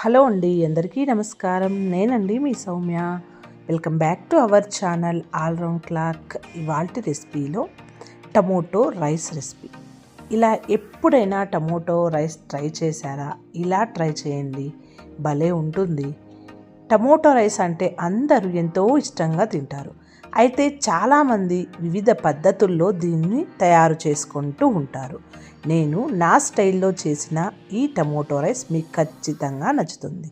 Hello అండి అందరికీ నమస్కారం. నేనండి మీ Soumya. Welcome back to our channel all round clock ఇవాల్టి రెసిపీలో టమోటో రైస్ రెసిపీ. ఇలా ఎప్పుడైనా టమోటో రైస్ ట్రై చేశారా? ఇలా ట్రై చేయండి. భలే ఉంటుంది. టమోటో రైస్ అంటే అందరూ ఎంతో ఇష్టంగా తింటారు. అయితే చాలామంది వివిధ పద్ధతుల్లో దీన్ని తయారు చేసుకుంటూ ఉంటారు. నేను నా స్టైల్లో చేసిన ఈ టమోటో రైస్ మీకు ఖచ్చితంగా నచ్చుతుంది.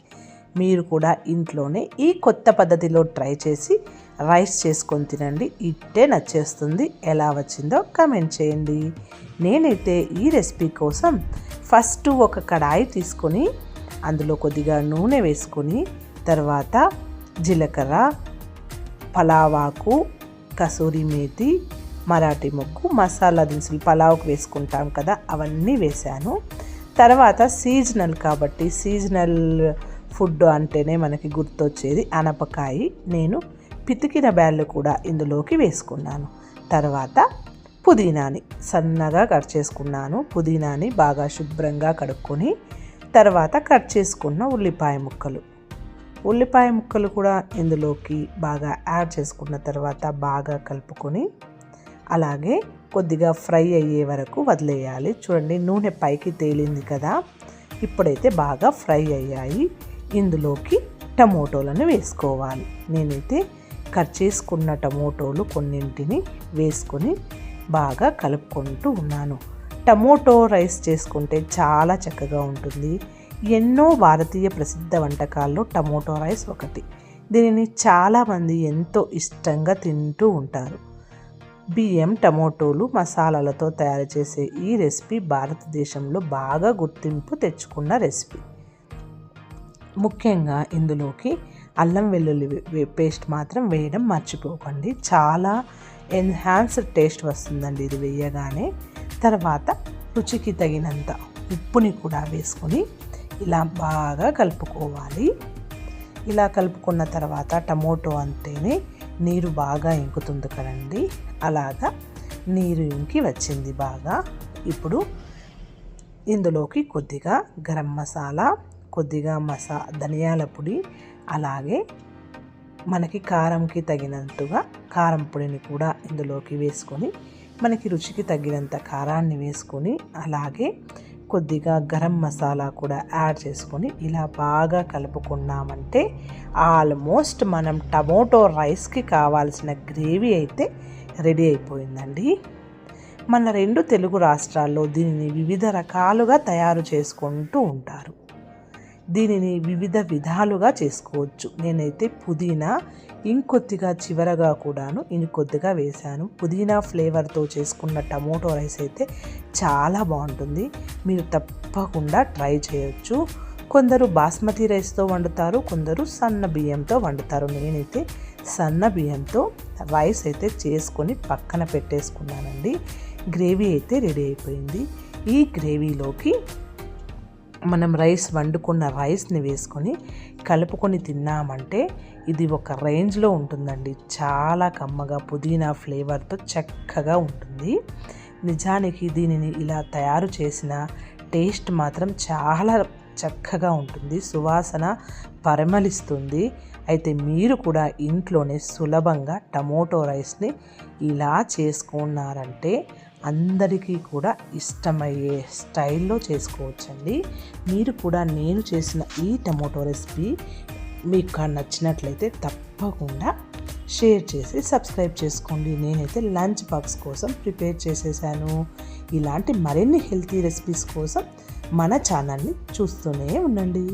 మీరు కూడా ఇంట్లోనే ఈ కొత్త పద్ధతిలో ట్రై చేసి రైస్ చేసుకొని తినండి. ఇట్టే నచ్చేస్తుంది. ఎలా వచ్చిందో కమెంట్ చేయండి. నేనైతే ఈ రెసిపీ కోసం ఫస్ట్ ఒక కడాయి తీసుకొని అందులో కొద్దిగా నూనె వేసుకొని తర్వాత జీలకర్ర పలావాకు కసూరి మేతి మరాఠీ మొగ్గు మసాలా దినుసులు పలావుకు వేసుకుంటాం కదా అవన్నీ వేశాను. తర్వాత సీజనల్ కాబట్టి సీజనల్ ఫుడ్ అంటేనే మనకి గుర్తొచ్చేది అనపకాయి. నేను పితికిన బ్యాళ్ళు కూడా ఇందులోకి వేసుకున్నాను. తర్వాత పుదీనాని సన్నగా కట్ చేసుకున్నాను. పుదీనాని బాగా శుభ్రంగా కడుక్కొని తర్వాత కట్ చేసుకున్న ఉల్లిపాయ ముక్కలు. ఉల్లిపాయ ముక్కలు కూడా ఇందులోకి బాగా యాడ్ చేసుకున్న తర్వాత బాగా కలుపుకొని అలాగే కొద్దిగా ఫ్రై అయ్యే వరకు వదిలేయాలి. చూడండి నూనె పైకి తేలింది కదా. ఇప్పుడైతే బాగా ఫ్రై అయ్యాయి. ఇందులోకి టమోటోలను వేసుకోవాలి. నేనైతే కట్ చేసుకున్న టమోటోలు కొన్నింటిని వేసుకొని బాగా కలుపుకుంటూ ఉన్నాను. టమోటో రైస్ చేసుకుంటే చాలా చక్కగా ఉంటుంది. ఎన్నో భారతీయ ప్రసిద్ధ వంటకాల్లో టమోటో రైస్ ఒకటి. దీనిని చాలామంది ఎంతో ఇష్టంగా తింటూ ఉంటారు. బియ్యం టమోటోలు మసాలాలతో తయారు చేసే ఈ రెసిపీ భారతదేశంలో బాగా గుర్తింపు తెచ్చుకున్న రెసిపీ. ముఖ్యంగా ఇందులోకి అల్లం వెల్లుల్లి పేస్ట్ మాత్రం వేయడం మర్చిపోకండి. చాలా ఎన్హాన్స్డ్ టేస్ట్ వస్తుందండి ఇది వేయగానే. తర్వాత రుచికి తగినంత ఉప్పుని కూడా వేసుకొని ఇలా బాగా కలుపుకోవాలి. ఇలా కలుపుకున్న తర్వాత టమోటో అంటేనే నీరు బాగా ఇంకుతుంది కదండి. అలాగా నీరు ఇంకి వచ్చింది బాగా. ఇప్పుడు ఇందులోకి కొద్దిగా గరం మసాలా కొద్దిగా మసా ధనియాల పొడి అలాగే మనకి కారంకి తగినంతగా కారం పొడిని కూడా ఇందులోకి వేసుకొని మనకి రుచికి తగినంత కారాన్ని వేసుకొని అలాగే కొద్దిగా గరం మసాలా కూడా యాడ్ చేసుకొని ఇలా బాగా కలుపుకున్నామంటే ఆల్మోస్ట్ మనం టమోటో రైస్కి కావాల్సిన గ్రేవీ అయితే రెడీ అయిపోయిందండి. మన రెండు తెలుగు రాష్ట్రాల్లో దీనిని వివిధ రకాలుగా తయారు చేసుకుంటూ ఉంటారు. దీనిని వివిధ విధాలుగా చేసుకోవచ్చు. నేనైతే పుదీనా ఇంకొద్దిగా చివరగా కూడాను ఇంకొద్దిగా వేశాను. పుదీనా ఫ్లేవర్తో చేసుకున్న టమోటో రైస్ అయితే చాలా బాగుంటుంది. మీరు తప్పకుండా ట్రై చేయొచ్చు. కొందరు బాస్మతి రైస్తో వండుతారు కొందరు సన్న బియ్యంతో వండుతారు. నేనైతే సన్న బియ్యంతో రైస్ అయితే చేసుకొని పక్కన పెట్టేసుకున్నానండి. గ్రేవీ అయితే రెడీ అయిపోయింది. ఈ గ్రేవీలోకి మనం రైస్ వండుకున్న రైస్ని వేసుకొని కలుపుకొని తిన్నామంటే ఇది ఒక రేంజ్లో ఉంటుందండి. చాలా కమ్మగా పుదీనా ఫ్లేవర్తో చక్కగా ఉంటుంది. నిజానికి దీనిని ఇలా తయారు చేసిన టేస్ట్ మాత్రం చాలా చక్కగా ఉంటుంది. సువాసన పరిమళిస్తుంది. అయితే మీరు కూడా ఇంట్లోనే సులభంగా టమోటో రైస్ని ఇలా చేసుకున్నారంటే అందరికీ కూడా ఇష్టమయ్యే స్టైల్లో చేసుకోవచ్చండి. మీరు కూడా నేను చేసిన ఈ టమోటో రెసిపీ మీకు నచ్చినట్లయితే తప్పకుండా షేర్ చేసి సబ్స్క్రైబ్ చేసుకోండి. నేనైతే లంచ్ బాక్స్ కోసం ప్రిపేర్ చేసేసాను. ఇలాంటి మరిన్ని హెల్తీ రెసిపీస్ కోసం మన ఛానల్ని చూస్తూనే ఉండండి.